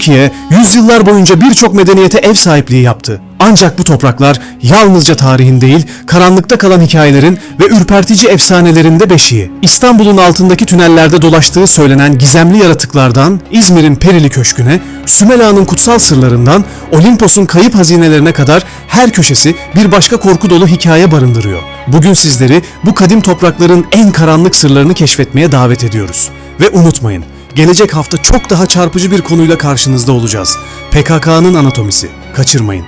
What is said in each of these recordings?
Türkiye, yüzyıllar boyunca birçok medeniyete ev sahipliği yaptı. Ancak bu topraklar yalnızca tarihin değil, karanlıkta kalan hikayelerin ve ürpertici efsanelerin de beşiği. İstanbul'un altındaki tünellerde dolaştığı söylenen gizemli yaratıklardan, İzmir'in Perili Köşkü'ne, Sümela'nın kutsal sırlarından, Olimpos'un kayıp hazinelerine kadar her köşesi bir başka korku dolu hikaye barındırıyor. Bugün sizleri bu kadim toprakların en karanlık sırlarını keşfetmeye davet ediyoruz. Ve unutmayın, gelecek hafta çok daha çarpıcı bir konuyla karşınızda olacağız. PKK'nın anatomisi. Kaçırmayın.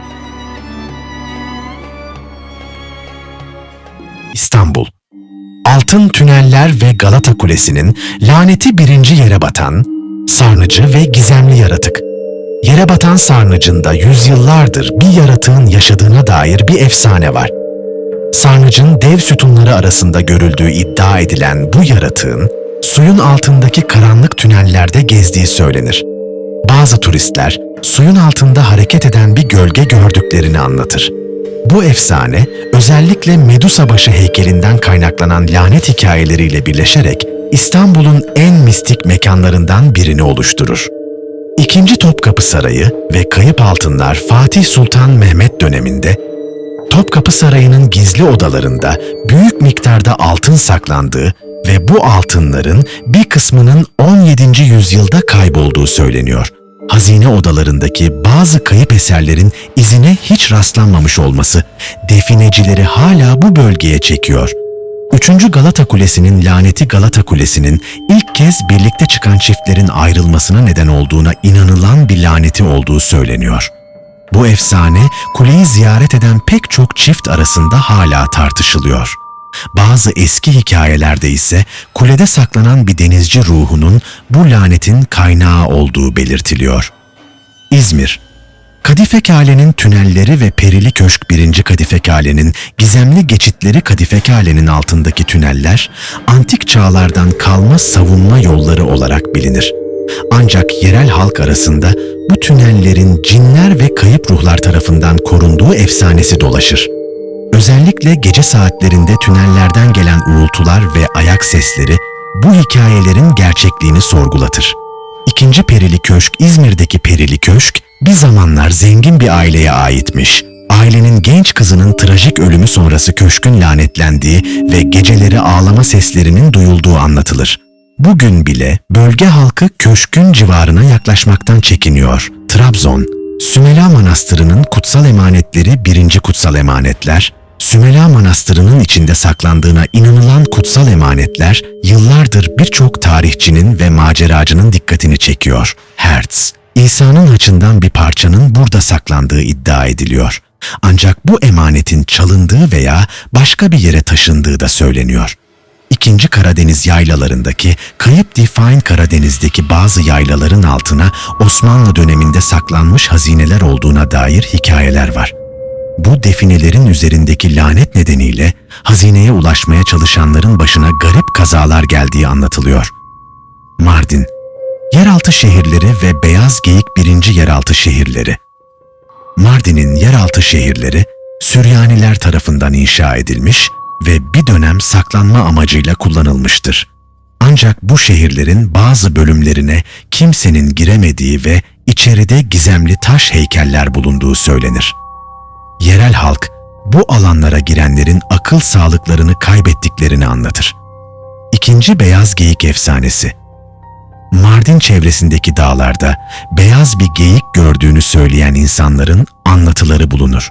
İstanbul. Altın tüneller ve Galata Kulesi'nin laneti birinci yere batan, sarnıcı ve gizemli yaratık. Yere batan sarnıcında yüzyıllardır bir yaratığın yaşadığına dair bir efsane var. Sarnıcın dev sütunları arasında görüldüğü iddia edilen bu yaratığın suyun altındaki karanlık tünellerde gezdiği söylenir. Bazı turistler suyun altında hareket eden bir gölge gördüklerini anlatır. Bu efsane özellikle Medusa başı heykelinden kaynaklanan lanet hikayeleriyle birleşerek İstanbul'un en mistik mekanlarından birini oluşturur. İkinci Topkapı Sarayı ve Kayıp Altınlar Fatih Sultan Mehmet döneminde Topkapı Sarayı'nın gizli odalarında büyük miktarda altın saklandığı ve bu altınların bir kısmının 17. yüzyılda kaybolduğu söyleniyor. Hazine odalarındaki bazı kayıp eserlerin izine hiç rastlanmamış olması definecileri hala bu bölgeye çekiyor. 3. Galata Kulesi'nin laneti Galata Kulesi'nin ilk kez birlikte çıkan çiftlerin ayrılmasına neden olduğuna inanılan bir laneti olduğu söyleniyor. Bu efsane kuleyi ziyaret eden pek çok çift arasında hala tartışılıyor. Bazı eski hikayelerde ise kulede saklanan bir denizci ruhunun bu lanetin kaynağı olduğu belirtiliyor. İzmir Kadife Kale'nin tünelleri ve Perili Köşk 1. Kadife Kale'nin gizemli geçitleri Kadife Kale'nin altındaki tüneller, antik çağlardan kalma savunma yolları olarak bilinir. Ancak yerel halk arasında bu tünellerin cinler ve kayıp ruhlar tarafından korunduğu efsanesi dolaşır. Özellikle gece saatlerinde tünellerden gelen uğultular ve ayak sesleri bu hikayelerin gerçekliğini sorgulatır. İkinci Perili Köşk İzmir'deki Perili Köşk bir zamanlar zengin bir aileye aitmiş. Ailenin genç kızının trajik ölümü sonrası köşkün lanetlendiği ve geceleri ağlama seslerinin duyulduğu anlatılır. Bugün bile bölge halkı köşkün civarına yaklaşmaktan çekiniyor. Trabzon, Sümela Manastırı'nın kutsal emanetleri birinci kutsal emanetler, Sümela Manastırı'nın içinde saklandığına inanılan kutsal emanetler yıllardır birçok tarihçinin ve maceracının dikkatini çekiyor. Hertz, İsa'nın haçından bir parçanın burada saklandığı iddia ediliyor. Ancak bu emanetin çalındığı veya başka bir yere taşındığı da söyleniyor. İkinci Karadeniz yaylalarındaki kayıp Define Karadeniz'deki bazı yaylaların altına Osmanlı döneminde saklanmış hazineler olduğuna dair hikayeler var. Bu definelerin üzerindeki lanet nedeniyle hazineye ulaşmaya çalışanların başına garip kazalar geldiği anlatılıyor. Mardin, yeraltı şehirleri ve Beyaz Geyik birinci yeraltı şehirleri. Mardin'in yeraltı şehirleri Süryaniler tarafından inşa edilmiş ve bir dönem saklanma amacıyla kullanılmıştır. Ancak bu şehirlerin bazı bölümlerine kimsenin giremediği ve içeride gizemli taş heykeller bulunduğu söylenir. Yerel halk bu alanlara girenlerin akıl sağlıklarını kaybettiklerini anlatır. İkinci Beyaz Geyik Efsanesi Mardin çevresindeki dağlarda beyaz bir geyik gördüğünü söyleyen insanların anlatıları bulunur.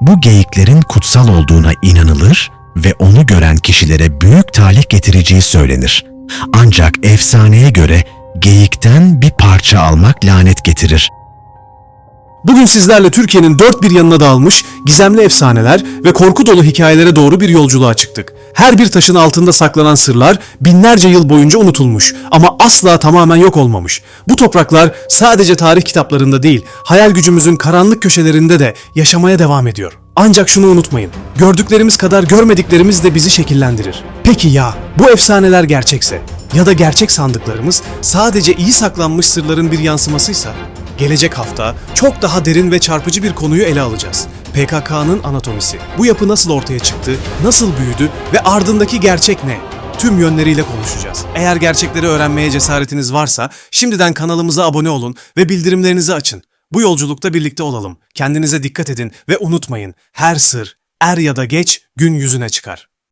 Bu geyiklerin kutsal olduğuna inanılır ve onu gören kişilere büyük talih getireceği söylenir. Ancak efsaneye göre geyikten bir parça almak lanet getirir. Bugün sizlerle Türkiye'nin dört bir yanına dağılmış gizemli efsaneler ve korku dolu hikayelere doğru bir yolculuğa çıktık. Her bir taşın altında saklanan sırlar binlerce yıl boyunca unutulmuş ama asla tamamen yok olmamış. Bu topraklar sadece tarih kitaplarında değil, hayal gücümüzün karanlık köşelerinde de yaşamaya devam ediyor. Ancak şunu unutmayın, gördüklerimiz kadar görmediklerimiz de bizi şekillendirir. Peki ya bu efsaneler gerçekse ya da gerçek sandıklarımız sadece iyi saklanmış sırların bir yansımasıysa? Gelecek hafta çok daha derin ve çarpıcı bir konuyu ele alacağız. PKK'nın anatomisi. Bu yapı nasıl ortaya çıktı, nasıl büyüdü ve ardındaki gerçek ne? tüm yönleriyle konuşacağız. Eğer gerçekleri öğrenmeye cesaretiniz varsa şimdiden kanalımıza abone olun ve bildirimlerinizi açın. Bu yolculukta birlikte olalım. Kendinize dikkat edin ve unutmayın her sır er ya da geç gün yüzüne çıkar.